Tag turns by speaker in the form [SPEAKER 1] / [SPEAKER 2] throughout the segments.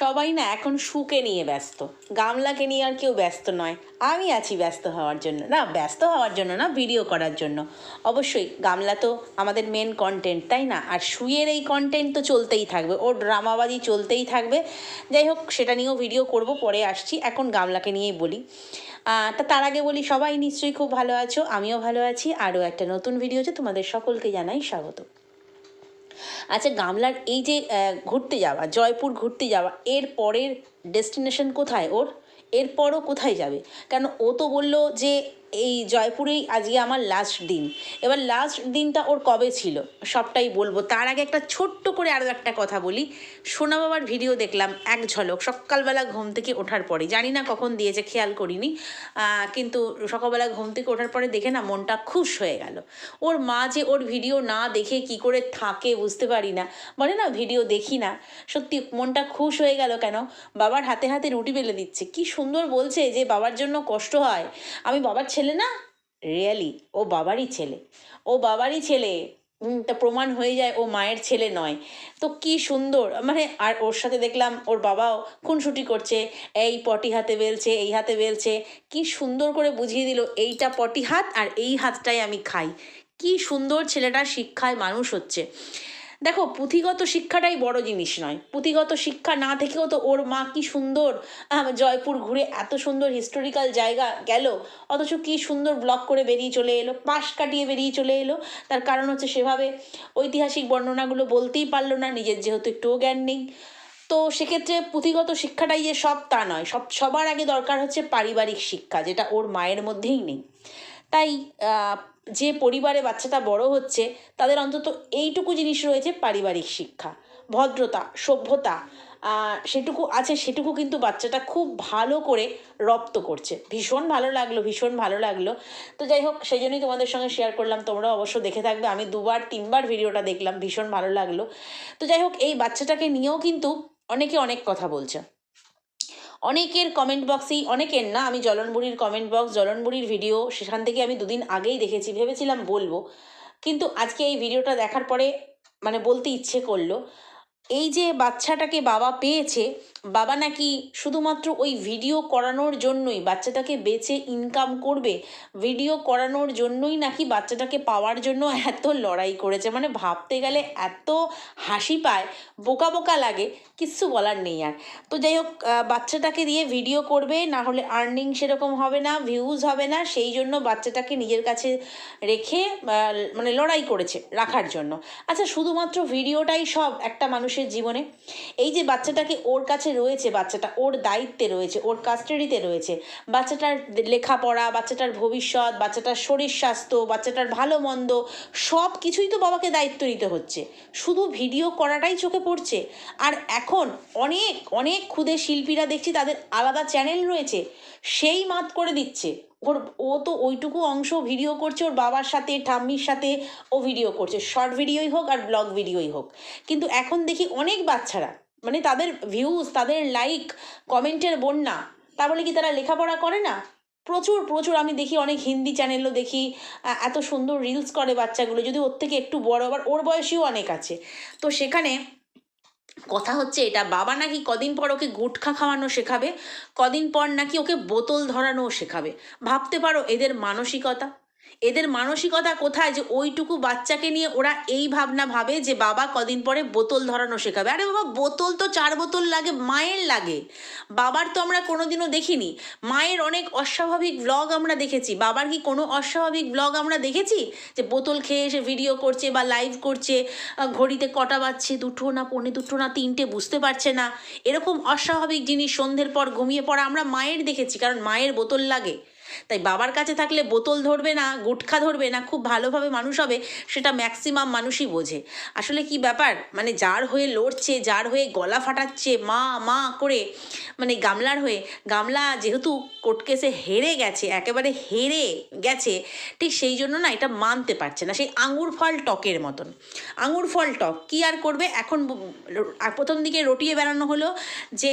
[SPEAKER 1] সবাই না এখন সুকে নিয়ে ব্যস্ত। গামলাকে নিয়ে আর কেউ ব্যস্ত নয়। আমি আছি ব্যস্ত হওয়ার জন্য। না, ব্যস্ত হওয়ার জন্য না ভিডিও করার জন্য। অবশ্যই গামলা তো আমাদের মেন কন্টেন্ট তাই না? আর শুয়ের এই কন্টেন্ট তো চলতেই থাকবে। ওর ড্রামাবাজি চলতেই থাকবে। যাই হোক, সেটা নিয়েও ভিডিও করব, পরে আসছি। এখন গামলাকে নিয়েই বলি। তা তার আগে বলি, সবাই নিশ্চয়ই খুব ভালো আছো, আমিও ভালো আছি। আরও একটা নতুন ভিডিওতে তোমাদের সকলকে জানাই স্বাগত। আচ্ছা গামলার এই যে ঘুরতে যাওয়া, জয়পুর ঘুরতে যাওয়া, এর পরের ডেস্টিনেশন কোথায় ওর? এরপরও কোথায় যাবে? কেন ও তো বলল যে এই জয়পুরেই আজকে আমার লাস্ট দিন। এবার লাস্ট দিনটা ওর কবে ছিল? সবটাই বলব। তার আগে একটা ছোট্ট করে আরও একটা কথা বলি। সোনা বাবার ভিডিও দেখলাম এক ঝলক। সকালবেলা ঘুম থেকে ওঠার পরে। জানি না কখন দিয়েছে, খেয়াল করিনি। কিন্তু সকালবেলা ঘুম থেকে ওঠার পরে দেখে না মনটা খুশ হয়ে গেল। ওর মা যে ওর ভিডিও না দেখে কি করে থাকে বুঝতে পারি না। বলে না ভিডিও দেখি না। সত্যি মনটা খুশ হয়ে গেল কেন? বাবার হাতে হাতে রুটি বেলে দিচ্ছে। কি সুন্দর বলছে যে বাবার জন্য কষ্ট হয়। আমি বাবার ছেলে না? রিয়েলি ও বাবারই ছেলে। ও বাবারই ছেলে তা প্রমাণ হয়ে যায় ও মায়ের ছেলে নয়। তো কি সুন্দর মানে আর ওর সাথে দেখলাম ওর বাবাও খুনসুটি করছে, এই পটি হাতে বেলছে, এই হাতে বেলছে, কি সুন্দর করে বুঝিয়ে দিল, এইটা পটি হাত আর এই হাতটাই আমি খাই। কি সুন্দর ছেলেটা শিক্ষায় মানুষ হচ্ছে। দেখো, পুঁথিগত শিক্ষাটাই বড় জিনিস নয়। পুঁথিগত শিক্ষা না থেকেও তো ওর মা কি সুন্দর জয়পুর ঘুরে এত সুন্দর হিস্টোরিক্যাল জায়গা গেল, অথচ কি সুন্দর ব্লক করে বেরিয়ে চলে এলো, পাশ কাটিয়ে বেরিয়ে চলে এলো। তার কারণ হচ্ছে সেভাবে ঐতিহাসিক বর্ণনাগুলো বলতেই পারল না, নিজের যেহেতু একটুও জ্ঞান নেই। তো সেক্ষেত্রে পুঁথিগত শিক্ষাটাই যে সব তা নয়, সব, সবার আগে দরকার হচ্ছে পারিবারিক শিক্ষা, যেটা ওর মায়ের মধ্যেই নেই। তাই যে পরিবারে বাচ্চাটা বড় হচ্ছে, তাদের অন্তত এইটুকু জিনিস রয়েছে পারিবারিক শিক্ষা। ভদ্রতা, সভ্যতা সেটুকু আছে, সেটুকু কিন্তু বাচ্চাটা খুব ভালো করে রপ্ত করছে। ভীষণ ভালো লাগল, ভীষণ ভালো লাগল। তো যাই হোক, সেই জন্যই তোমাদের সঙ্গে শেয়ার করলাম। তোমরা অবশ্য দেখে থাকবে, আমি দুবার, তিনবার ভিডিওটা দেখলাম, ভীষণ ভালো লাগল। তো যাই হোক, এই বাচ্চাটাকে নিয়েও কিন্তু অনেকে অনেক কথা বলছে। অনেকের কমেন্ট বক্সেই অনেকের না, আমি জলনবুড়ির কমেন্ট বক্স জলনবুড়ির ভিডিও সেখান থেকে আমি দুদিন আগেই দেখেছি, ভেবেছিলাম বলব। কিন্তু আজকে এই ভিডিওটা দেখার পরে মানে বলতে ইচ্ছে করল, এই যে বাচ্চাটাকে বাবা পেয়েছে বাবা নাকি শুধুমাত্র ওই ভিডিও করানোর জন্যই বাচ্চাটাকে বেচে ইনকাম করবে? ভিডিও করানোর জন্যই নাকি বাচ্চাটাকে পাওয়ার জন্য এত লড়াই করেছে? মানে ভাবতে গেলে এত হাসি পায়, বোকা বোকা লাগে, কিচ্ছু বলার নেই আর। তো যাই হোক বাচ্চাটাকে দিয়ে ভিডিও করবে, না হলে আর্নিং সেরকম হবে না ভিউজ হবে না, সেই জন্য বাচ্চাটাকে নিজের কাছে রেখে মানে লড়াই করেছে রাখার জন্য। আচ্ছা শুধুমাত্র ভিডিওটাই সব একটা মানুষের জীবনে? এই যে বাচ্চাটাকে ওর কাছে রয়েছে বাচ্চাটা, ওর দায়িত্বে রয়েছে, ওর কাস্টাডিতে রয়েছে। বাচ্চাটার লেখাপড়া, বাচ্চাটার ভবিষ্যৎ, বাচ্চাটার শরীর স্বাস্থ্য, বাচ্চাটার ভালো মন্দ, সব কিছুই তো বাবাকে দায়িত্ব নিতে হচ্ছে। শুধু ভিডিও করাটাই চোখে পড়ছে। আর এখন অনেক অনেক ক্ষুদে শিল্পীরা দেখছি তাদের আলাদা চ্যানেল রয়েছে, সেই মাত করে দিচ্ছে। ওর, ও তো ওইটুকু অংশ ভিডিও করছে, ওর বাবার সাথে, ঠাম্মির সাথে ও ভিডিও করছে। শর্ট ভিডিওই হোক আর ব্লগ ভিডিওই হোক। কিন্তু এখন দেখি অনেক বাচ্চারা মানে তাদের ভিউজ তাদের লাইক কমেন্টের বন্যা। তা বলে কি তারা লেখাপড়া করে না? প্রচুর প্রচুর। আমি দেখি অনেক হিন্দি চ্যানেলও দেখি এত সুন্দর রিলস করে বাচ্চাগুলো। যদি ওর থেকে একটু বড়, আবার ওর বয়সীও অনেক আছে। তো সেখানে কথা হচ্ছে এটা, বাবা নাকি কদিন পর ওকে গুটখা খাওয়ানো শেখাবে? কদিন পর নাকি ওকে বোতল ধরানোও শেখাবে? ভাবতে পারো এদের মানসিকতা। এদের মানসিকতা কোথায় যে ওইটুকু বাচ্চাকে নিয়ে ওরা এই ভাবনা ভাবে যে বাবা কদিন পরে বোতল ধরানো শেখাবে। আরে বাবা, বোতল তো চার বোতল লাগে, মায়ের লাগে। বাবার তো আমরা কোনোদিনও দেখিনি। মায়ের অনেক অস্বাভাবিক ব্লগ আমরা দেখেছি। বাবার কি কোনো অস্বাভাবিক ব্লগ আমরা দেখেছি? যে বোতল খেয়ে এসে ভিডিও করছে বা লাইভ করছে ঘড়িতে কটা বাজছে, দুটো না পৌনে দুটো না তিনটে বুঝতে পারছে না। এরকম অস্বাভাবিক জিনিস সন্ধ্যের পর ঘুমিয়ে পড়া আমরা মায়ের দেখেছি, কারণ মায়ের বোতল লাগে। তাই বাবার কাছে থাকলে বোতল ধরবে না, গুটখা ধরবে না, খুব ভালোভাবে মানুষ হবে সেটা ম্যাক্সিমাম মানুষই বোঝে। আসলে কি ব্যাপার? মানে যার হয়ে লড়ছে, যার হয়ে গলা ফাটাচ্ছে, মা মা করে মানে গামলার হয়ে, গামলা যেহেতু কোর্ট কেসে হেরে গেছে, একেবারে হেরে গেছে, ঠিক সেই জন্য না এটা মানতে পারছে না। সেই আঙুর ফল টকের মতন। আঙুর ফল টক, কী আর করবে? এখন প্রথম দিকে রটিয়ে বেড়ানো হলো যে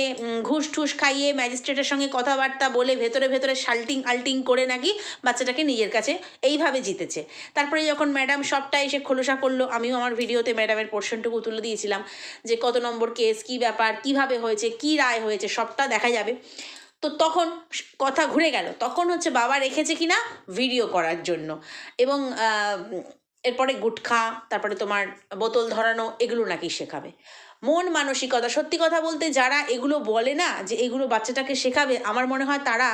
[SPEAKER 1] ঘুষ ঠুস খাইয়ে ম্যাজিস্ট্রেটের সঙ্গে কথাবার্তা বলে ভেতরে ভেতরে শাল্টিং আল্টিং ফাইটিং করে নাকি বাচ্চাটাকে নিজের কাছে এইভাবে জিতেছে। তারপরে যখন ম্যাডাম সবটা এসে খোলসা করল, আমিও আমার ভিডিওতে ম্যাডামের পোর্শনটুকু তুলে দিয়েছিলাম যে কত নম্বর কেস, কী ব্যাপার, কীভাবে হয়েছে, কি রায় হয়েছে, সবটা দেখা যাবে। তো তখন কথা ঘুরে গেল, তখন হচ্ছে বাবা রেখেছে কিনা ভিডিও করার জন্য। এবং এরপরে গুটখা, তারপরে তোমার বোতল ধরানো, এগুলো নাকি শেখাবে। মন মানসিকতা, সত্যি কথা বলতে যারা এগুলো বলে না যে এগুলো বাচ্চাটাকে শেখাবে, আমার মনে হয় তারা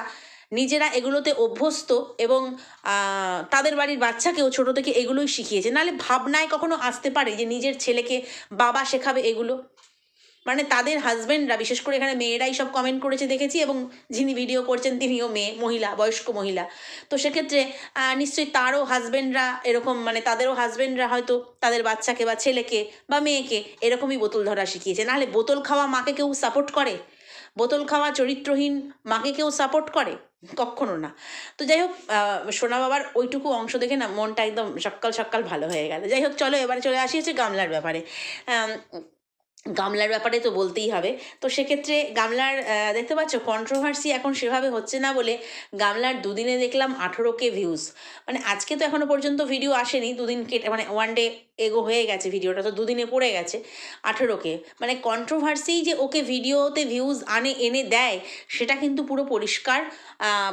[SPEAKER 1] নিজেরা এগুলোতে অভ্যস্ত এবং তাদের বাড়ির বাচ্চাকেও ছোটো থেকে এগুলোই শিখিয়েছে। নাহলে ভাবনায় কখনো আসতে পারে যে নিজের ছেলেকে বাবা শেখাবে এগুলো? মানে তাদের হাজব্যান্ডরা বিশেষ করে এখানে মেয়েরাই সব কমেন্ট করেছে, দেখেছি এবং যিনি ভিডিও করছেন তিনিও মেয়ে, মহিলা, বয়স্ক মহিলা। তো সেক্ষেত্রে নিশ্চয়ই তারও হাজব্যান্ডরা এরকম মানে তাদেরও হাজব্যান্ডরা হয়তো তাদের বাচ্চাকে বা ছেলেকে বা মেয়েকে এরকমই বোতল ধরা শিখিয়েছে। নাহলে বোতল খাওয়া মাকে কেউ সাপোর্ট করে? বোতল খাওয়া চরিত্রহীন মাকে কেউ সাপোর্ট করে? কখনো না। তো যাই হোক সোনা বাবার ওইটুকু অংশ দেখে না মনটা একদম সকাল সকাল ভালো হয়ে গেল। যাই হোক, চলো এবারে চলে আসি হচ্ছে গামলার ব্যাপারে। গামলার ব্যাপারে তো বলতেই হবে। তো সেক্ষেত্রে গামলার দেখতে পাচ্ছ কন্ট্রোভার্সি এখন সেভাবে হচ্ছে না বলে গামলার দুদিনে দেখলাম আঠেরো কে ভিউজ মানে আজকে তো এখনও পর্যন্ত ভিডিও আসেনি, দুদিন কেটে মানে ওয়ান ডে এগো হয়ে গেছে ভিডিওটা তো দুদিনে পড়ে গেছে আঠেরো কে। মানে কন্ট্রোভার্সি যে ওকে ভিডিওতে ভিউজ আনে, এনে দেয়, সেটা কিন্তু পুরো পরিষ্কার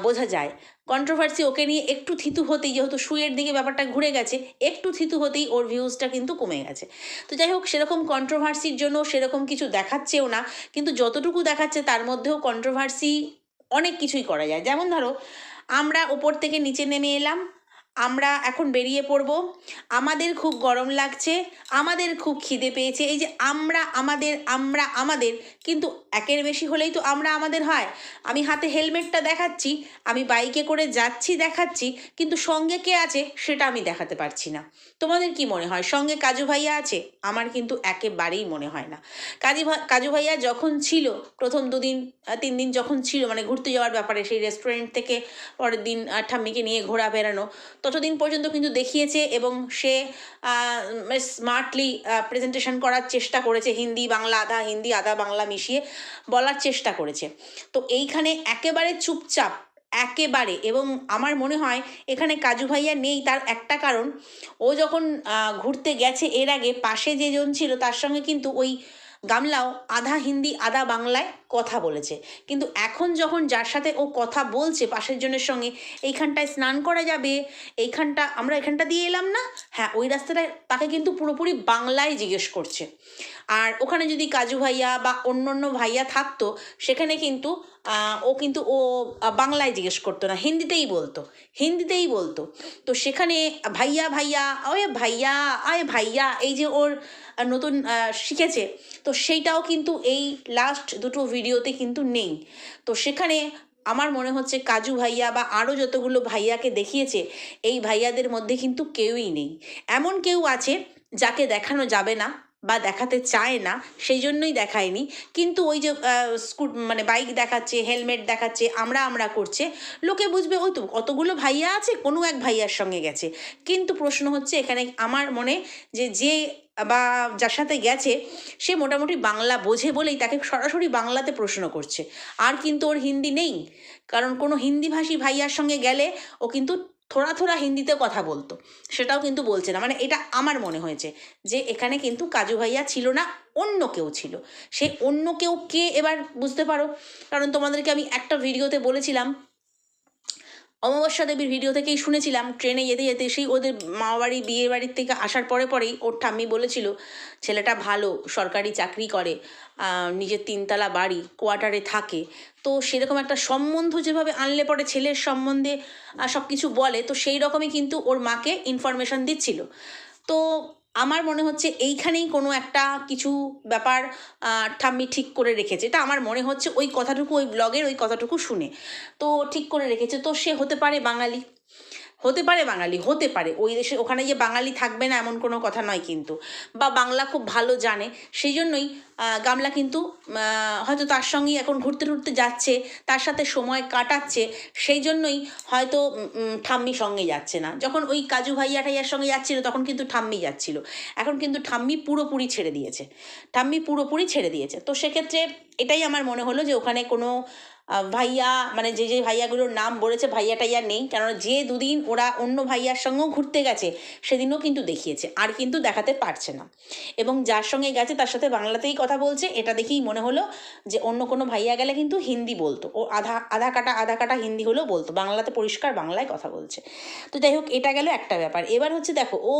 [SPEAKER 1] বোঝা যায়। কন্ট্রোভার্সি ওকে নিয়ে একটু থিতু হতেই, যেহেতু শুয়ের দিকে ব্যাপারটা ঘুরে গেছে, একটু থিতু হতেই ওর ভিউজটা কিন্তু কমে গেছে। তো যাই হোক, সেরকম কন্ট্রোভার্সির জন্য সেরকম কিছু দেখাচ্ছেও না, কিন্তু যতটুকু দেখাচ্ছে তার মধ্যেও কন্ট্রোভার্সি অনেক কিছুই করা যায়। যেমন ধরো, আমরা ওপর থেকে নিচে নেমে এলাম আমরা এখন বেরিয়ে পড়ব। আমাদের খুব গরম লাগছে, আমাদের খুব খিদে পেয়েছে। এই যে আমরা, আমাদের আমরা, আমাদের, কিন্তু একের বেশি হলেই তো আমরা আমাদের হয়। আমি হাতে হেলমেটটা দেখাচ্ছি, আমি বাইকে করে যাচ্ছি, দেখাচ্ছি, কিন্তু সঙ্গে কে আছে সেটা আমি দেখাতে পারছি না। তোমাদের কি মনে হয়? সঙ্গে কাজু ভাইয়া আছে? আমার কিন্তু একেবারেই মনে হয় না। কাজী কাজু ভাইয়া যখন ছিল, প্রথম দুদিন তিন দিন যখন ছিল মানে ঘুরতে যাওয়ার ব্যাপারে সেই রেস্টুরেন্ট থেকে পরের দিন ঠাম্মিকে নিয়ে ঘোরা বেড়ানো ততদিন পর্যন্ত কিন্তু দেখিয়েছে এবং সে স্মার্টলি প্রেজেন্টেশন করার চেষ্টা করেছে। হিন্দি, বাংলা, আধা, হিন্দি, আধা, বাংলা মিশিয়ে বলার চেষ্টা করেছে। তো এইখানে একেবারে চুপচাপ, একেবারে এবং আমার মনে হয় এখানে কাজু ভাইয়া নেই তার একটা কারণ। ও যখন ঘুরতে গেছে এর আগে, পাশে যেজন ছিল তার সঙ্গে কিন্তু ওই গামলাও আধা হিন্দি, আধা বাংলায় কথা বলেছে। কিন্তু এখন যখন যার সাথে ও কথা বলছে পাশের জনের সঙ্গে, এইখানটায় স্নান করা যাবে, এইখানটা, আমরা এখানটা দিয়ে এলাম না? হ্যাঁ ওই রাস্তাটায় তাকে কিন্তু পুরোপুরি বাংলায় জিজ্ঞেস করছে। আর ওখানে যদি কাজু ভাইয়া বা অন্য অন্য ভাইয়া থাকতো, সেখানে কিন্তু ও কিন্তু ও বাংলায় জিজ্ঞেস করতো না, হিন্দিতেই বলতো হিন্দিতেই বলতো। তো সেখানে ভাইয়া ভাইয়া ওয়ে ভাইয়া আয় ভাইয়া, এই যে ওর নতুন শিখেছে, তো সেইটাও কিন্তু এই লাস্ট দুটো ভিডিওতে কিন্তু নেই। তো সেখানে আমার মনে হচ্ছে কাজু ভাইয়া বা আরও যতগুলো ভাইয়াকে দেখিয়েছে, এই ভাইয়াদের মধ্যে কিন্তু কেউই নেই। এমন কেউ আছে যাকে দেখানো যাবে না বা দেখাতে চায় না সেই জন্যই দেখায়নি। কিন্তু ওই যে স্কুট মানে বাইক দেখাচ্ছে, হেলমেট দেখাচ্ছে, আমরা আমরা করছে, লোকে বুঝবে, ওই তো কতগুলো ভাইয়া আছে, কোনো এক ভাইয়ার সঙ্গে গেছে। কিন্তু প্রশ্ন হচ্ছে, এখানে আমার মনে যে যে বা যার সাথে গেছে, সে মোটামুটি বাংলা বোঝে বলেই তাকে সরাসরি বাংলাতে প্রশ্ন করছে। আর কিন্তু ওর হিন্দি নেই। কারণ কোনো হিন্দিভাষী ভাইয়ার সঙ্গে গেলে ও কিন্তু থোড়া থোড়া হিন্দিতে কথা বলতো। সেটাও কিন্তু বলছে না। মানে এটা আমার মনে হয়েছে যে এখানে কিন্তু কাজু ভাইয়া ছিল না, অন্য কেউ ছিল। সে অন্য কেউ কে এবার বুঝতে পারো? কারণ তোমাদেরকে আমি একটা ভিডিওতে বলেছিলাম অমাবস্যা দেবীর ভিডিও থেকেই শুনেছিলাম, ট্রেনে যেতে যেতে সেই ওদের মামাবাড়ি বিয়ে বাড়ির থেকে আসার পরে পরেই ওর ঠাম্মি বলেছিল, ছেলেটা ভালো, সরকারি চাকরি করে নিজের তিনতলা বাড়ি কোয়ার্টারে থাকে। তো সেরকম একটা সম্বন্ধ যেভাবে আনলে পরে ছেলের সম্বন্ধে সব কিছু বলে, তো সেই রকমই কিন্তু ওর মাকে ইনফরমেশন দিচ্ছিল। তো আমার মনে হচ্ছে এইখানেই কোনো একটা কিছু ব্যাপার ঠাম্মি ঠিক করে রেখেছে। এটা আমার মনে হচ্ছে ওই কথাটুকু, ওই ব্লগের ওই কথাটুকু শুনে। তো ঠিক করে রেখেছে। তো সে হতে পারে বাঙালি। হতে পারে বাঙালি, হতে পারে। ওই দেশে ওখানে যে বাঙালি থাকবে না এমন কোনো কথা নয় কিন্তু। বা বাংলা খুব ভালো জানে। সেই জন্যই গামলা কিন্তু হয়তো তার সঙ্গেই এখন ঘুরতে ঘুরতে যাচ্ছে, তার সাথে সময় কাটাচ্ছে, সেই জন্যই হয়তো ঠাম্মি সঙ্গে যাচ্ছে না। যখন ওই কাজু ভাইয়া ঠাইয়ার সঙ্গে যাচ্ছিল, তখন কিন্তু ঠাম্মি যাচ্ছিল। এখন কিন্তু ঠাম্মি পুরোপুরি ছেড়ে দিয়েছে। ঠাম্মি পুরোপুরি ছেড়ে দিয়েছে। তো সেক্ষেত্রে এটাই আমার মনে হলো যে ওখানে কোনো ভাইয়া মানে যে যে ভাইয়াগুলোর নাম বলেছে ভাইয়া টাইয়া নেই। কেননা যে দুদিন ওরা অন্য ভাইয়ার সঙ্গেও ঘুরতে গেছে, সেদিনও কিন্তু দেখিয়েছে, আর কিন্তু দেখাতে পারছে না। এবং যার সঙ্গে গেছে, তার সাথে বাংলাতেই কথা বলছে, এটা দেখেই মনে হলো যে অন্য কোনো ভাইয়া গেলে কিন্তু হিন্দি বলতো। ও আধা আধা কাটা আধা কাটা হিন্দি হলেও বলতো। বাংলাতে পরিষ্কার বাংলায় কথা বলছে। তো যাই হোক, এটা গেল একটা ব্যাপার। এবার হচ্ছে দেখো, ও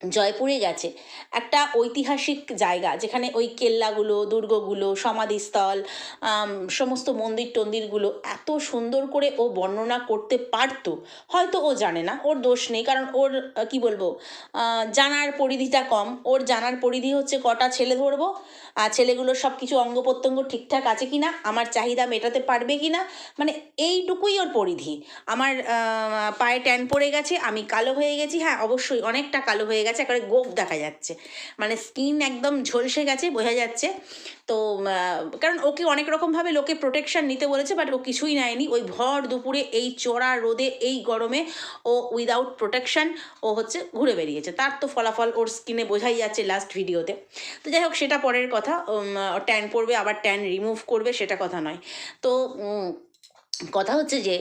[SPEAKER 1] জয়পুরে গেছে। একটা ঐতিহাসিক জায়গা যেখানে ওই কেল্লাগুলো, দুর্গগুলো, সমাধিস্থল সমস্ত মন্দির টন্দিরগুলো এত সুন্দর করে ও বর্ণনা করতে পারতো। হয়তো ও জানে না, ওর দোষ নেই কারণ ওর কি বলব জানার পরিধিটা কম। ওর জানার পরিধি হচ্ছে কটা ছেলে ধরবো, আর ছেলেগুলোর সব কিছু অঙ্গ প্রত্যঙ্গ ঠিকঠাক আছে কি না আমার চাহিদা মেটাতে পারবে কি না মানে এইটুকুই ওর পরিধি। আমার পায়ে ট্যান পড়ে গেছে, আমি কালো হয়ে গেছি হ্যাঁ অবশ্যই অনেকটা কালো হয়ে গেছে। একেবারে গোপ দেখা যাচ্ছে। মানে স্কিন একদম ঝলসে গেছে, বোঝা যাচ্ছে। তো কারণ ওকে অনেক রকমভাবে লোকে প্রোটেকশান নিতে বলেছে বাট ও কিছুই নেয়নি। ওই ভর দুপুরে, এই চড়া রোদে, এই গরমে ও উইদাউট প্রোটেকশন ও হচ্ছে ঘুরে বেরিয়েছে। তার তো ফলাফল ওর স্কিনে বোঝাই যাচ্ছে লাস্ট ভিডিওতে তো যাই হোক, সেটা পরের কথা। ট্যান পড়বে আবার ট্যান রিমুভ করবে, সেটা কথা নয়। তো কথা হচ্ছে যে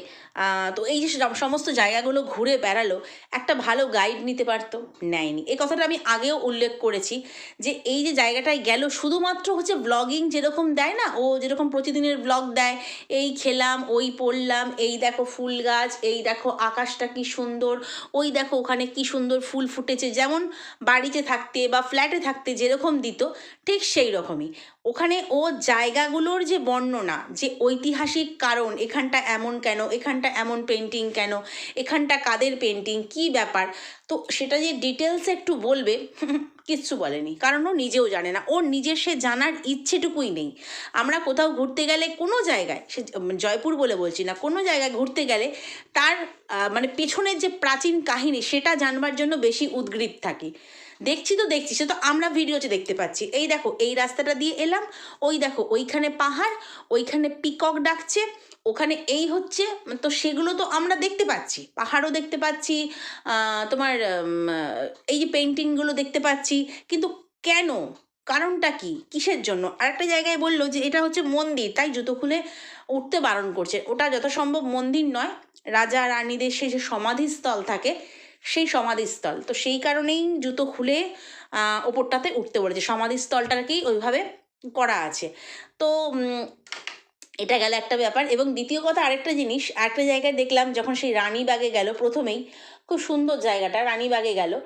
[SPEAKER 1] তো এই যে সমস্ত জায়গাগুলো ঘুরে বেড়ালো, একটা ভালো গাইড নিতে পারতো, নেয়নি। এই কথাটা আমি আগেও উল্লেখ করেছি যে এই যে জায়গাটায় গেল, শুধুমাত্র হচ্ছে ব্লগিং যেরকম দেয় না, ও যেরকম প্রতিদিনের ব্লগ দেয়, এই খেলাম, ওই পড়লাম, এই দেখো ফুল গাছ, এই দেখো আকাশটা কি সুন্দর, ওই দেখো ওখানে কি সুন্দর ফুল ফুটেছে, যেমন বাড়িতে থাকতে বা ফ্ল্যাটে থাকতে যেরকম দিত, ঠিক সেই রকমই। ওখানে ও জায়গাগুলোর যে বর্ণনা, যে ঐতিহাসিক কারণ, এখানটা এমন কেন, এখানটা এমন পেন্টিং কেন? এখানটা কাদের পেন্টিং কি ব্যাপার? তো সেটা যে ডিটেলসে একটু বলবে, কিচ্ছু বলেনি। কারণ ও নিজেও জানে না। ওর নিজের সে জানার ইচ্ছেটুকুই নেই। আমরা কোথাও ঘুরতে গেলে কোনো জায়গায়, সে জয়পুর বলে বলছি না, কোনো জায়গায় ঘুরতে গেলে তার মানে পেছনের যে প্রাচীন কাহিনী, সেটা জানবার জন্য বেশি উদ্গ্রীব থাকি। দেখছি তো দেখছি সে তো আমরা ভিডিওতে দেখতে পাচ্ছি। এই দেখো, এই রাস্তাটা দিয়ে এলাম, ওই দেখো, ওইখানে পাহাড়, ওইখানে পিকক ডাকছে, ওখানে এই হচ্ছে, তো সেগুলো তো আমরা দেখতে পাচ্ছি, পাহাড়ও দেখতে পাচ্ছি তোমার এই যে পেন্টিংগুলো দেখতে পাচ্ছি, কিন্তু কেন? কারণটা কি? কিসের জন্য? আরেকটা জায়গায় বলল যে এটা হচ্ছে মন্দির, তাই জুতো খুলে উঠতে বারণ করছে। ওটা যত সম্ভব মন্দির নয়, রাজা রানীদের সে যে সমাধিস্থল থাকে সেই সমাধিস্থল। তো সেই কারণেই জুতো খুলে ওপরটাতে উঠতে বলেছে। সমাধিস্থলটাকেই ওইভাবে করা আছে। তো এটা গেল একটা ব্যাপার। এবং দ্বিতীয় কথা, আরেকটা জিনিস, আরেকটা জায়গায় দেখলাম যখন সেই রানীবাগে গেল প্রথমেই, খুব সুন্দর জায়গাটা রানীবাগে গেল।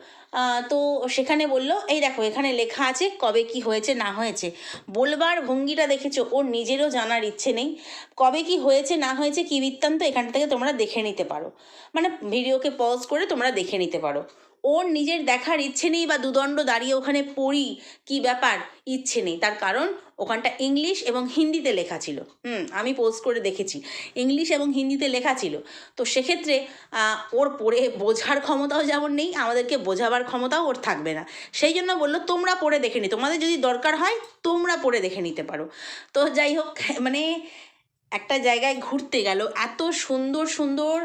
[SPEAKER 1] তো সেখানে বলল, এই দেখো, এখানে লেখা আছে কবে কি হয়েছে, না হয়েছে। বলবার ভঙ্গিটা দেখেছ, ওর নিজেরও জানার ইচ্ছে নেই। কবে কি হয়েছে, না হয়েছে, কি বৃত্তান্ত, এখান থেকে তোমরা দেখে নিতে পারো। মানে ভিডিওকে পজ করে তোমরা দেখে নিতে পারো। ওর নিজের দেখার ইচ্ছে নেই বা দুদণ্ড দাঁড়িয়ে ওখানে পড়ি, কি ব্যাপার? ইচ্ছে নেই। তার কারণ ওখানটা ইংলিশ এবং হিন্দিতে লেখা ছিল। হুম, আমি পোস্ট করে দেখেছি। ইংলিশ এবং হিন্দিতে লেখা ছিল। তো সেক্ষেত্রে ওর পড়ে বোঝার ক্ষমতাও যেমন নেই, আমাদেরকে বোঝাবার ক্ষমতাও ওর থাকবে না। সেই জন্য বলল, তোমরা পড়ে দেখে নি। তোমাদের যদি দরকার হয়, তোমরা পড়ে দেখে নিতে পারো। তো যাই হোক মানে একটা জায়গায় ঘুরতে গেল। এত সুন্দর সুন্দর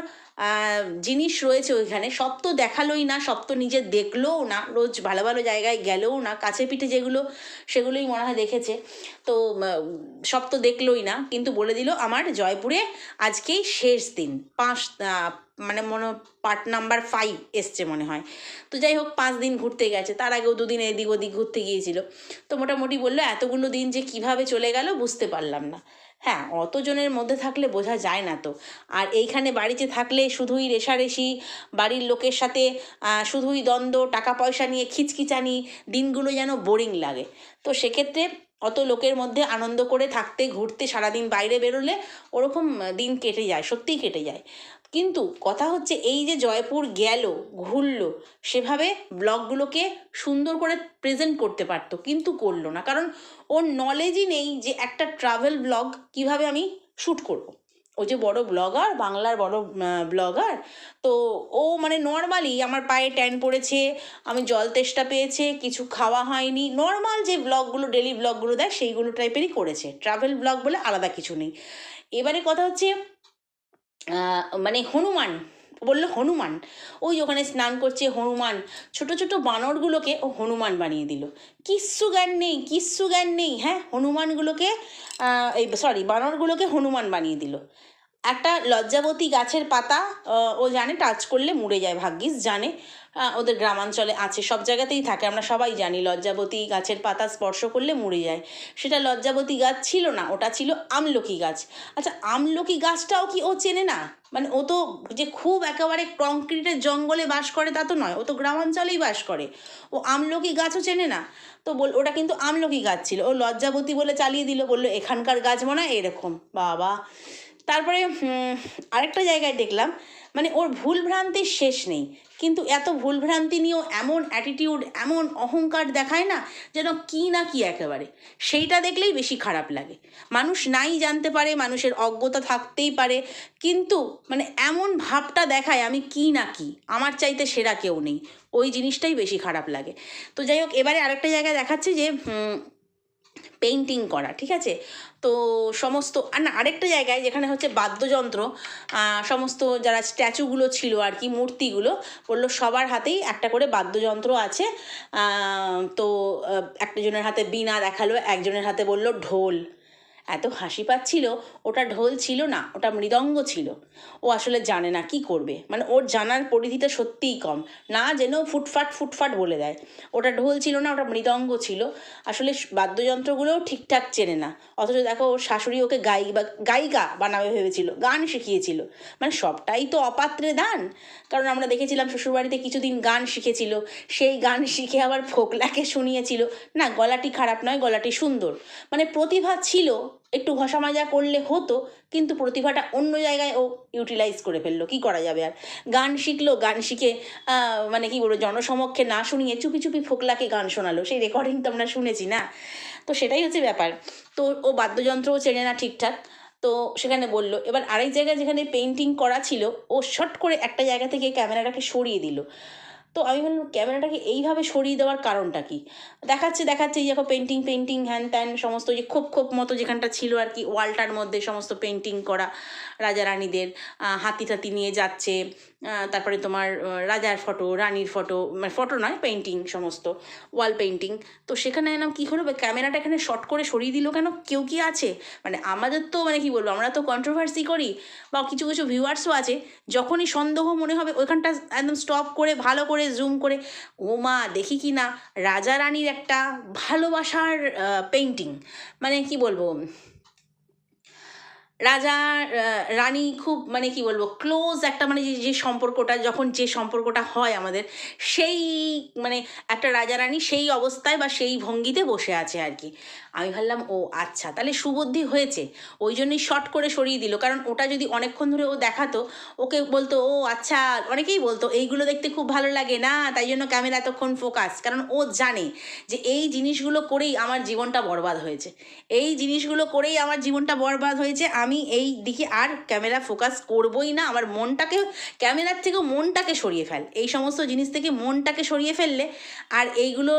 [SPEAKER 1] জিনিস রয়েছে ওইখানে। সব তো দেখালোই না, সব তো নিজে দেখলোও না। রোজ ভালো ভালো জায়গায় গেলেও না। কাছে পিঠে যেগুলো, সেগুলোই মনে হয় দেখেছে। তো সব তো দেখলোই না। কিন্তু বলে দিল আমার জয়পুরে আজকেই শেষ দিন। পাঁচ মানে মনে পার্ট নাম্বার ফাইভ এসছে মনে হয়। তো যাই হোক, পাঁচ দিন ঘুরতে গেছে। তার আগেও দুদিন এদিক ওদিক ঘুরতে গিয়েছিল। তো মোটামুটি বলল, এতগুলো দিন যে কীভাবে চলে গেল বুঝতে পারলাম না। হ্যাঁ অতজনের মধ্যে থাকলে বোঝা যায় না তো। আর এইখানে বাড়িতে থাকলে শুধুই রেশারেশি, বাড়ির লোকের সাথে শুধুই দ্বন্দ্ব টাকা পয়সা নিয়ে খিচখিচানি, দিনগুলো যেন বোরিং লাগে। তো সেক্ষেত্রে অত লোকের মধ্যে আনন্দ করে থাকতে, ঘুরতে সারাদিন বাইরে বেরোলে ওরকম দিন কেটে যায়, সত্যিই কেটে যায়। কিন্তু কথা হচ্ছে এই যে জয়পুর গেল, ঘুরলো, সেভাবে ব্লগগুলোকে সুন্দর করে প্রেজেন্ট করতে পারতো, কিন্তু করল না। কারণ ওর নলেজই নেই যে একটা ট্রাভেল ব্লগ কীভাবে আমি শ্যুট করব। ও যে বড় ব্লগার বাংলার বড় ব্লগার তো ও মানে নর্মালি আমার পায়ে ট্যান পড়েছে, আমি জল তেষ্টা পেয়েছে, কিছু খাওয়া হয়নি। নর্মাল যে ব্লগগুলো ডেলি ব্লগগুলো দেয় সেইগুলো টাইপেরই করেছে। ট্রাভেল ব্লগ বলে আলাদা কিছু নেই। এবারে কথা হচ্ছে মানে হনুমান বলল হনুমান। ওই ওখানে স্নান করছে হনুমান। ছোট ছোট বানরগুলোকে ও হনুমান বানিয়ে দিল। কিচ্ছু জ্ঞান নেই, কিচ্ছু জ্ঞান নেই হ্যাঁ? হনুমানগুলোকে এই সরি বানরগুলোকে হনুমান বানিয়ে দিল। একটা লজ্জাবতী গাছের পাতা ও জানে টাচ করলে মুড়ে যায় ভাগ্যিস, জানে। ওদের গ্রামাঞ্চলে আছে, সব জায়গাতেই থাকে। আমরা সবাই জানি লজ্জাবতী গাছের পাতা স্পর্শ করলে মুড়ে যায়। সেটা লজ্জাবতী গাছ ছিল না, ওটা ছিল আমলকি গাছ। আচ্ছা আমলকি গাছটাও কি ও চেনে না? মানে ও তো যে খুব একেবারে কংক্রিটের জঙ্গলে বাস করে তা তো নয়, ও তো গ্রামাঞ্চলেই বাস করে। ও আমলকি গাছও চেনে না। তো বল, ওটা কিন্তু আমলকি গাছ ছিল। ও লজ্জাবতী বলে চালিয়ে দিল, বলল, এখানকার গাছ মনে হয় এরকম। বাবা। তারপরে আরেকটা জায়গায় দেখলাম মানে ওর ভুলভ্রান্তির শেষ নেই। কিন্তু এত ভুলভ্রান্তি নিয়েও এমন অ্যাটিটিউড এমন অহংকার দেখায় না যেন কি না কি একেবারে। সেইটা দেখলেই বেশি খারাপ লাগে। মানুষ নাই জানতে পারে মানুষের অজ্ঞতা থাকতেই পারে। কিন্তু মানে এমন ভাবটা দেখায় আমি কি না কি আমার চাইতে সেরা কেউ নেই। ওই জিনিসটাই বেশি খারাপ লাগে। তো যাই হোক এবারে আরেকটা জায়গায় দেখাচ্ছে যে হুম, পেইন্টিং করা ঠিক আছে? তো সমস্ত, আর না, আরেকটা জায়গায় যেখানে হচ্ছে বাদ্যযন্ত্র সমস্ত যারা স্ট্যাচুগুলো ছিল আর কি, মূর্তিগুলো, বলল সবার হাতেই একটা করে বাদ্যযন্ত্র আছে। তো একটা জনের হাতে বীণা দেখাল, একজনের হাতে বলল ঢোল। এত হাসি পাচ্ছিল, ওটা ঢোল ছিল না, ওটা মৃদঙ্গ ছিল। ও আসলে জানে না কি করবে। মানে ওর জানার পরিধিটা সত্যিই কম। না যেন ফুটফাট ফুটফাট বলে দেয়। ওটা ঢোল ছিল না, ওটা মৃদঙ্গ ছিল। আসলে বাদ্যযন্ত্রগুলোও ঠিকঠাক চেনে না। অথচ দেখো, ওর শাশুড়ি ওকে গাই বা, গায়িকা বানাবে ভেবেছিল, গান শিখিয়েছিল। মানে সবটাই তো অপাত্রে দান। কারণ আমরা দেখেছিলাম শ্বশুরবাড়িতে কিছুদিন গান শিখেছিল। সেই গান শিখে আবার ফোকলাকে শুনিয়েছিল। না, গলাটি খারাপ নয়, গলাটি সুন্দর। মানে প্রতিভা ছিল একটু ঘষা মাজা করলে হতো, কিন্তু প্রতিভাটা অন্য জায়গায় ও ইউটিলাইজ করে ফেলল। কি করা যাবে আর? গান শিখলো, গান শিখে মানে কি বলব, জনসমক্ষে না শুনিয়ে চুপি চুপি ফোকলাকে গান শোনালো। সেই রেকর্ডিং তো আমরা শুনেছি না? তো সেটাই হচ্ছে ব্যাপার। তো ও বাদ্যযন্ত্রও চেনে না ঠিকঠাক। তো সেখানে বলল, এবার আরেক জায়গায় যেখানে পেন্টিং করা ছিল, ও শট করে একটা জায়গা থেকে ক্যামেরাটাকে সরিয়ে দিল। তো আমি বললাম ক্যামেরাটাকে এইভাবে সরিয়ে দেওয়ার কারণটা কি? দেখাচ্ছে দেখাচ্ছে, এই দেখো পেন্টিং পেন্টিং হ্যান ত্যান সমস্ত যে খোপ খোপ মতো যেখানটা ছিল আর কি, ওয়ালটার মধ্যে সমস্ত পেন্টিং করা রাজা রানীদের হাতি টাতি নিয়ে যাচ্ছে তারপরে তোমার রাজার ফটো রানীর ফটো মানে ফটো নয় পেন্টিং সমস্ত ওয়াল পেন্টিং তো সেখানে এলাম কী হলো? ক্যামেরাটা এখানে শর্ট করে সরিয়ে দিল কেন? কেউ কি আছে? মানে আমাদের তো মানে কি বলব, আমরা তো কন্ট্রোভার্সি করি বা কিছু কিছু ভিউয়ার্সও আছে, যখনই সন্দেহ মনে হবে, ওইখানটা একদম স্টপ করে, ভালো করে জুম করে ও মা দেখি কি না, রাজা রানীর একটা ভালোবাসার পেন্টিং মানে কি বলব? রাজা রানী খুব মানে কি বলব ক্লোজ একটা মানে যে সম্পর্কটা, যখন যে সম্পর্কটা হয় আমাদের, সেই মানে একটা রাজা রানী সেই অবস্থায় বা সেই ভঙ্গিতে বসে আছে আর কি। আমি ভাবলাম, ও আচ্ছা তাহলে সুবুদ্ধি হয়েছে। ওই জন্যই শর্ট করে সরিয়ে দিল। কারণ ওটা যদি অনেকক্ষণ ধরে ও দেখাতো, ওকে বলতো, ও আচ্ছা অনেকেই বলতো, এইগুলো দেখতে খুব ভালো লাগে না, তাই জন্য ক্যামেরা এতক্ষণ ফোকাস কারণ ও জানে যে, এই জিনিসগুলো করেই আমার জীবনটা বরবাদ হয়েছে। এই জিনিসগুলো করেই আমার জীবনটা বরবাদ হয়েছে, আমি এই দিকে আর ক্যামেরা ফোকাস করবই না, আমার মনটাকে, ক্যামেরার থেকেও মনটাকে সরিয়ে ফেল। এই সমস্ত জিনিস থেকে মনটাকে সরিয়ে ফেললে, আর এইগুলো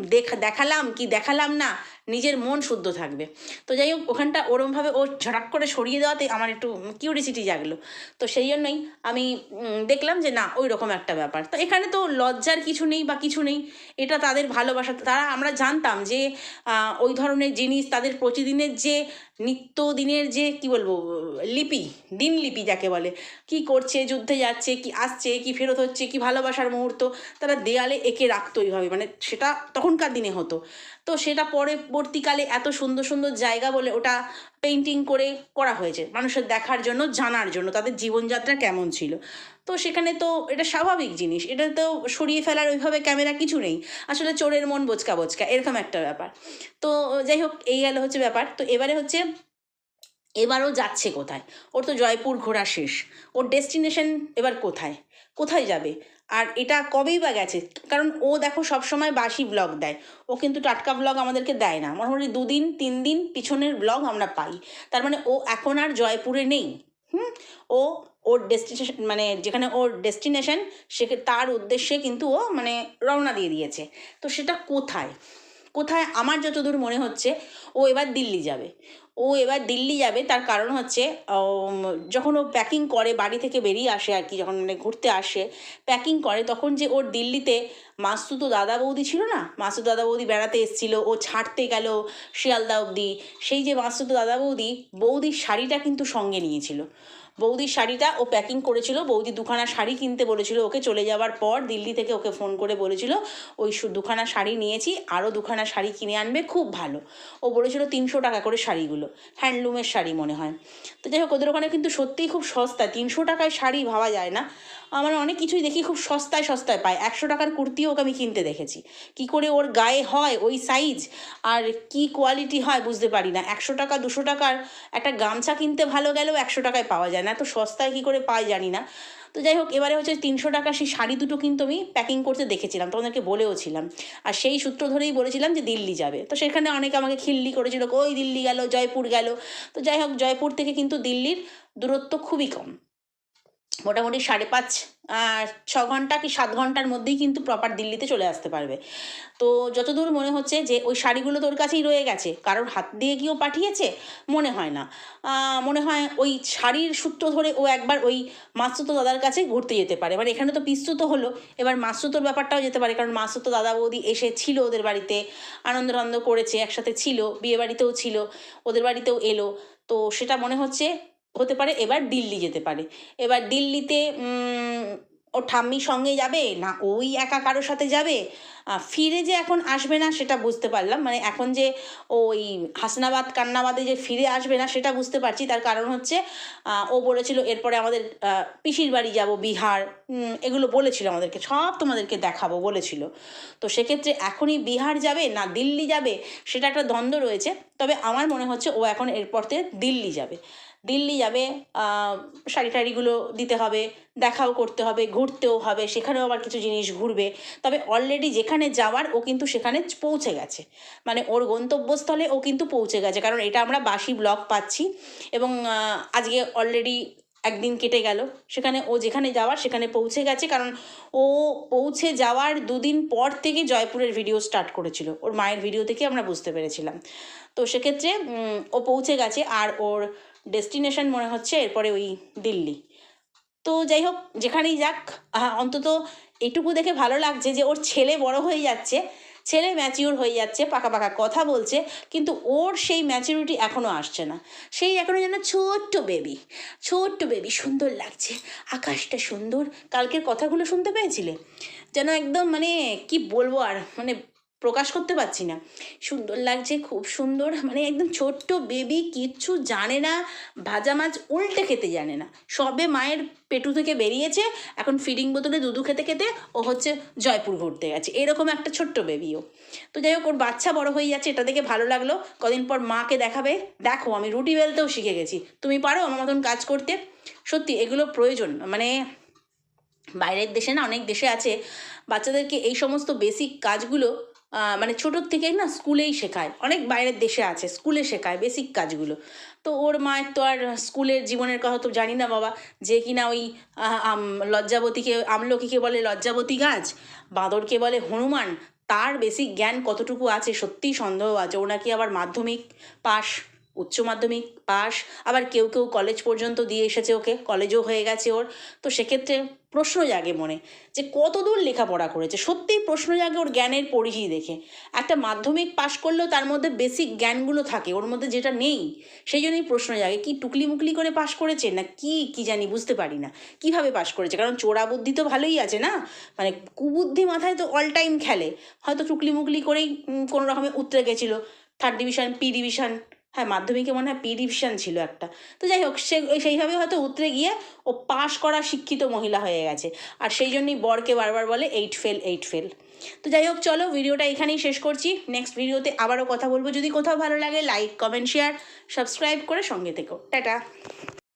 [SPEAKER 1] দেখা, দেখালাম কি দেখালাম না নিজের মন শুদ্ধ থাকবে। তো যাই হোক, ওখানটা ওরমভাবে ও ঝটাক করে সরিয়ে দেওয়াতে আমার একটু কিউরিসিটি জাগলো। তো সেই জন্যই আমি দেখলাম যে না ওই রকম একটা ব্যাপার। তো এখানে তো লজ্জার কিছু নেই বা কিছু নেই, এটা তাদের ভালোবাসা। তারা, আমরা জানতাম যে ওই ধরনের জিনিস তাদের প্রতিদিনের যে নিত্য দিনের যে, কি বলব, লিপি দিনলিপি যাকে বলে, কি করছে, যুদ্ধে যাচ্ছে, কি আসছে, কি ফেরত হচ্ছে, কি ভালোবাসার মুহূর্ত, তারা দেয়ালে এঁকে রাখতো ওইভাবে। মানে সেটা তখনকার দিনে হতো। তো সেটা পরবর্তীকালে এত সুন্দর সুন্দর জায়গা বলে ওটা পেন্টিং করে করা হয়েছে, মানুষের দেখার জন্য, জানার জন্য, তাদের জীবনযাত্রা কেমন ছিল? তো সেখানে তো এটা স্বাভাবিক জিনিস, এটা তো সরিয়ে ফেলার ওইভাবে ক্যামেরা কিছু নেই, আসলে চোরের মন বোচকা বোচকা, এরকম একটা ব্যাপার। তো যাই হোক, এই গেল হচ্ছে ব্যাপার, তো এবারে হচ্ছে, এবারও যাচ্ছে কোথায়? ওর তো জয়পুর ঘোরা শেষ, ওর ডেস্টিনেশন এবার কোথায়? কোথায় যাবে? আর এটা কবেই বা গেছে? কারণ ও দেখো সবসময় বাসি ব্লগ দেয়। ও কিন্তু টাটকা ব্লগ আমাদেরকে দেয় না। মোটামুটি দুদিন, তিন দিন পিছনের ব্লগ আমরা পাই। তার মানে ও এখন আর জয়পুরে নেই। হুম? ও, ওর ডেস্টিনেশন মানে যেখানে ওর ডেস্টিনেশন সে তার উদ্দেশ্যে কিন্তু ও মানে রওনা দিয়ে দিয়েছে। তো সেটা কোথায়? কোথায় আমার যতদূর মনে হচ্ছে, ও এবার দিল্লি যাবে। ও এবার দিল্লি যাবে, তার কারণ হচ্ছে যখন ও প্যাকিং করে বাড়ি থেকে বেরিয়ে আসে আর কি, যখন মানে ঘুরতে আসে প্যাকিং করে, তখন যে ওর দিল্লিতে মাসুতো দাদা বৌদি ছিল না? মাসুতো দাদা বৌদি বেড়াতে এসেছিল, ও ছাড়তে গেল শিয়ালদা অবধি। সেই যে মাসুতো দাদা বৌদি, বৌদির শাড়িটা কিন্তু সঙ্গে নিয়েছিল। বৌদির শাড়িটা ও প্যাকিং করেছিল। বৌদি দুখানা শাড়ি কিনতে বলেছিল ওকে। চলে যাওয়ার পর দিল্লি থেকে ওকে ফোন করে বলেছিল, ওই দুখানা শাড়ি নিয়েছি আরও দুখানা শাড়ি কিনে আনবে, খুব ভালো। ও বলেছিল, তিনশো টাকা করে শাড়িগুলো হ্যান্ডলুমের শাড়ি মনে হয়। তো যাই হোক, ওদের ওখানে কিন্তু সত্যিই খুব সস্তা। তিনশো টাকায় শাড়ি ভাবা যায় না। আমার অনেক কিছুই দেখি খুব সস্তায় সস্তায় পায়। একশো টাকার কুর্তিও ওকে আমি কিনতে দেখেছি। কি করে ওর গায়ে হয়, ওই সাইজ আর কি কোয়ালিটি হয় বুঝতে পারি না। একশো টাকা, দুশো টাকার একটা গামছা কিনতে ভালো গেলেও একশো টাকায় পাওয়া যায় না। এত সস্তায় কী করে পায় জানি না। তো যাই হোক, এবারে হচ্ছে তিনশো টাকা সেই শাড়ি দুটো কিন্তু আমি প্যাকিং করতে দেখেছিলাম, তোমাদেরকে বলেও ছিলাম আর সেই সূত্র ধরেই বলেছিলাম যে দিল্লি যাবে। তো সেখানে অনেকে আমাকে খিল্লি করেছিল ওই দিল্লি গেল, জয়পুর গেল? তো যাই হোক, জয়পুর থেকে কিন্তু দিল্লির দূরত্ব খুবই কম। মোটামুটি সাড়ে পাঁচ ছ ঘণ্টা কি সাত ঘণ্টার মধ্যেই কিন্তু প্রপার দিল্লিতে চলে আসতে পারবে। তো যতদূর মনে হচ্ছে যে ওই শাড়িগুলো তোর কাছেই রয়ে গেছে, কারোর হাত দিয়ে গিয়েও পাঠিয়েছে? মনে হয় না। মনে হয় ওই শাড়ির সূত্র ধরে ও একবার ওই মাসুতো দাদার কাছে ঘুরতে যেতে পারে। মানে এখানে তো পিস্তুতো হলো, এবার মাসুতোর ব্যাপারটাও যেতে পারে, কারণ মাসুতো দাদা বৌদি এসে ছিল ওদের বাড়িতে আনন্দ করেছে, একসাথে ছিল বিয়ে বাড়িতেও ছিল, ওদের বাড়িতেও এলো। তো সেটা মনে হচ্ছে হতে পারে, এবার দিল্লি যেতে পারে। এবার দিল্লিতে ও ঠাম্মির সঙ্গে যাবে না ওই একা কারোর সাথে যাবে? ফিরে যে এখন আসবে না সেটা বুঝতে পারলাম। মানে এখন যে ওই হাসনাবাদ, কান্নাবাদে যে ফিরে আসবে না সেটা বুঝতে পারছি। তার কারণ হচ্ছে ও বলেছিল এরপরে আমাদের পিসির বাড়ি যাব, বিহার এগুলো বলেছিল আমাদেরকে, সব তোমাদেরকে দেখাবো বলেছিল। তো সেক্ষেত্রে এখনই বিহার যাবে না দিল্লি যাবে, সেটা একটা দ্বন্দ্ব রয়েছে। তবে আমার মনে হচ্ছে ও এখন এরপর থেকে দিল্লি যাবে। দিল্লি যাবে শাড়ি টাড়িগুলো দিতে হবে, দেখাও করতে হবে, ঘুরতেও হবে, সেখানেও আবার কিছু জিনিস ঘুরবে। তবে অলরেডি যেখানে যাওয়ার, ও কিন্তু সেখানে পৌঁছে গেছে। মানে ওর গন্তব্যস্থলে ও কিন্তু পৌঁছে গেছে, কারণ এটা আমরা বাসি ব্লগ পাচ্ছি। এবং আজকে অলরেডি একদিন কেটে গেল। সেখানে ও যেখানে যাওয়ার, সেখানে পৌঁছে গেছে, কারণ ও পৌঁছে যাওয়ার দুদিন পর থেকে জয়পুরের ভিডিও স্টার্ট করেছিল। ওর মায়ের ভিডিও থেকে আমরা বুঝতে পেরেছিলাম। তো সেক্ষেত্রে ও পৌঁছে গেছে, আর ওর ডেস্টিনেশন মনে হচ্ছে এরপরে ওই দিল্লি। তো যাই হোক যেখানেই যাক আহ, অন্তত এটুকু দেখে ভালো লাগছে যে ওর ছেলে বড় হয়ে যাচ্ছে ছেলে ম্যাচিউর হয়ে যাচ্ছে পাকা পাকা কথা বলছে কিন্তু ওর সেই ম্যাচিউরিটি এখনও আসছে না। সেই এখনও যেন ছোট্ট বেবি ছোট্ট বেবি সুন্দর লাগছে আকাশটা সুন্দর। কালকের কথাগুলো শুনতে পেয়েছিলে? যেন একদম মানে কি বলব আর মানে প্রকাশ করতে পারছি না। সুন্দর লাগছে, খুব সুন্দর মানে একদম ছোট্ট বেবি কিচ্ছু জানে না, ভাজা মাছ উল্টে খেতে জানে না। সবে মায়ের পেটু থেকে বেরিয়েছে, এখন ফিডিং বোতলে দুধু খেতে খেতে ও হচ্ছে জয়পুর ঘুরতে গেছে। এরকম একটা ছোট্ট বেবিও তো যাই হোক, ওর বাচ্চা বড় হয়ে যাচ্ছে, এটা দেখে ভালো লাগল। কদিন পর মাকে দেখাবে। দেখো, আমি রুটি বেলতেও শিখে গেছি। তুমি পারো আমার মতন কাজ করতে। সত্যি, এগুলো প্রয়োজন মানে বাইরের দেশে না অনেক দেশে আছে, বাচ্চাদেরকে এই সমস্ত বেসিক কাজগুলো মানে ছোটোর থেকেই না স্কুলেই শেখায়। অনেক বাইরের দেশে আছে, স্কুলে শেখায় বেসিক কাজগুলো। তো ওর মায়ের তো আর স্কুলের জীবনের কথা তো জানি না বাবা। যে কিনা ওই লজ্জাবতীকে, আমলকিকে বলে লজ্জাবতী গাছ, বাঁদরকে বলে হনুমান, তার বেসিক জ্ঞান কতটুকু আছে সত্যিই সন্দেহ আছে। ও নাকি আবার মাধ্যমিক পাশ উচ্চ মাধ্যমিক পাস, আবার কেউ কেউ কলেজ পর্যন্ত দিয়ে এসেছে ওকে কলেজও হয়ে গেছে ওর। তো সেক্ষেত্রে প্রশ্ন জাগে মনে, যে কত দূর লেখাপড়া করেছে? সত্যিই প্রশ্ন জাগে ওর জ্ঞানের পরিধি দেখে। একটা মাধ্যমিক পাশ করলেও তার মধ্যে বেসিক জ্ঞানগুলো থাকে, ওর মধ্যে যেটা নেই, সেই জন্যই প্রশ্ন জাগে, কি টুকলি মুকলি করে পাশ করেছে? না কি কি জানি, বুঝতে পারি না। কীভাবে পাশ করেছে? কারণ চোরা বুদ্ধি তো ভালোই আছে না? মানে কুবুদ্ধি মাথায় তো অল টাইম খেলে। হয়তো টুকলি মুকলি করেই কোনো রকমে উতরে গেছিল। থার্ড ডিভিশন পি ডিভিশন হ্যাঁ মাধ্যমিকে মনে হয় পি ছিল একটা। তো যাই হোক, সে, সেইভাবে হয়তো উতরে গিয়ে ও পাশ করা শিক্ষিত মহিলা হয়ে গেছে। আর সেই জন্যই বরকে বারবার বলে এইট ফেল এইট ফেল তো যাই হোক, চলো ভিডিওটা এখানেই শেষ করছি। নেক্সট ভিডিওতে আবারও কথা বলব। যদি কোথাও ভালো লাগে লাইক কমেন্ট শেয়ার সাবস্ক্রাইব করে সঙ্গে থেকো। টাটা!